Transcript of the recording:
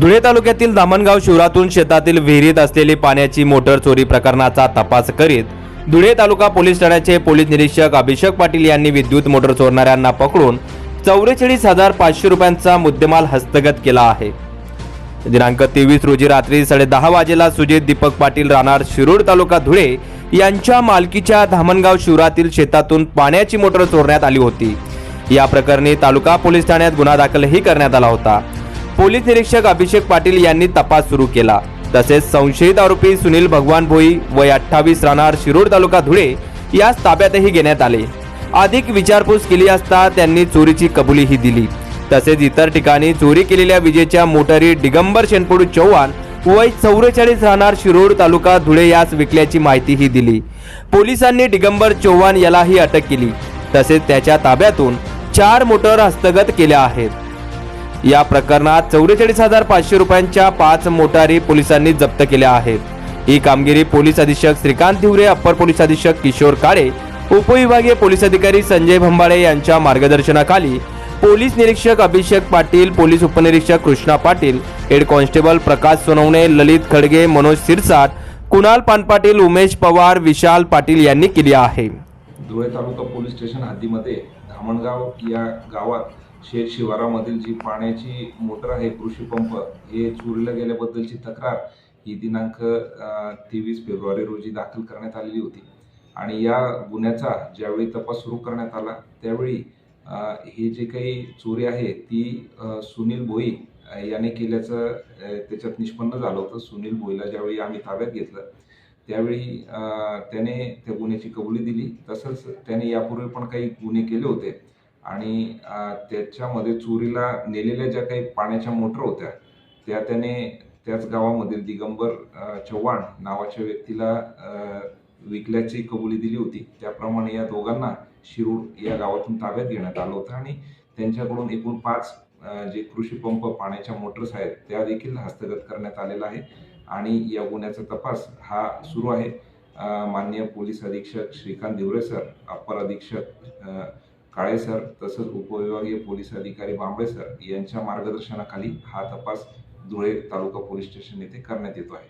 धुळे तालुक्यातील दामणगाव शिवरातून शेतातील विहिरीत असलेली पाण्याची मोटर चोरी प्रकरणाचा तपास करीत धुळे तालुका पोलीस ठाण्याचे पोलीस निरीक्षक अभिषेक पाटील यांनी विद्युत मोटर चोरणाऱ्यांना पकडून चौवेचाळीस हजार पाचशे रुपयांचा मुद्देमाल हस्तगत केला आहे. दिनांक तेवीस रोजी रात्री साडेदहा वाजेला सुजित दीपक पाटील राहणार शिरूर तालुका धुळे यांच्या मालकीच्या धामणगाव शिवरातील शेतातून पाण्याची मोटर चोरण्यात आली होती. या प्रकरणी तालुका पोलीस ठाण्यात गुन्हा दाखलही करण्यात आला होता. पोलीस निरीक्षक अभिषेक पाटील यांनी तपास सुरू केला. तसेच संशयित आरोपी सुनील भगवान भोई वय अठ्ठावीस राहणार शिरूर तालुका धुळे यास ताब्यातही घेण्यात आले. अधिक विचारपूस केली असता त्यांनी चोरीची कबुलीही दिली. तसेच इतर ठिकाणी चोरी केलेल्या विजेच्या मोटारी दिगंबर शेनपुडू चव्हाण वय चौवेचाळीस राहणार शिरोड तालुका धुळे यास विकल्याची माहितीही दिली. पोलिसांनी दिगंबर चव्हाण यालाही अटक केली. तसेच त्याच्या ताब्यातून चार मोटर हस्तगत केल्या आहेत. या प्रकरणात चौवेचाळीस हजार पाचशे रुपयांच्या पाच मोटारी पोलिसांनी जप्त केल्या आहेत. ही कामगिरी पोलीस अधीक्षक श्रीकांत धिवरे अप्पर पोलीस अधीक्षक किशोर काळे उपविभागीय पोलीस अधिकारी संजय भंबाळे यांच्या मार्गदर्शनाखाली पोलीस निरीक्षक अभिषेक पाटील पोलीस उपनिरीक्षक कृष्णा पाटील हेड कॉन्स्टेबल प्रकाश सोनवणे ललित खडगे मनोज सिरसाट कुणाल पानपाटील उमेश पवार विशाल पाटील यांनी केली आहे. धुळे तालुका पोलीस स्टेशन हद्दीमध्ये धामणगाव या गावात शेत शिवारामधील जी पाण्याची मोटर आहे कृषी पंप हे चोरीला गेल्याबद्दलची तक्रार ही दिनांक तेवीस फेब्रुवारी रोजी दाखल करण्यात आलेली होती. आणि या गुन्ह्याचा ज्यावेळी तपास सुरू करण्यात आला त्यावेळी ही जी काही चोरी आहे ती सुनील भोई याने केल्याचं त्याच्यात निष्पन्न झालं होतं. सुनील भोईला ज्यावेळी आम्ही ताब्यात घेतलं त्यावेळी त्याने त्या गुन्ह्याची कबुली दिली. तसंच त्याने यापूर्वी पण काही गुन्हे केले होते. आणि त्याच्यामध्ये चोरीला नेलेल्या ज्या काही पाण्याच्या मोटर होत्या त्या त्याने त्याच गावामधील दिगंबर चव्हाण नावाच्या व्यक्तीला विकल्याची कबुली दिली होती. त्याप्रमाणे या दोघांना शिरूर या गावातून ताब्यात घेण्यात आलं होतं आणि त्यांच्याकडून एकूण पाच जे कृषी पंप पाण्याच्या मोटर्स आहेत त्या देखील हस्तगत करण्यात आलेला आहे. आणि या गुन्ह्याचा तपास हा सुरू आहे. माननीय पोलीस अधीक्षक श्रीकांत दिवरे सर अप्पर अधीक्षक काळे सर तसंच उपविभागीय पोलीस अधिकारी बांबळे सर यांच्या मार्गदर्शनाखाली हा तपास धुळे तालुका पोलीस स्टेशन येथे करण्यात येतो आहे.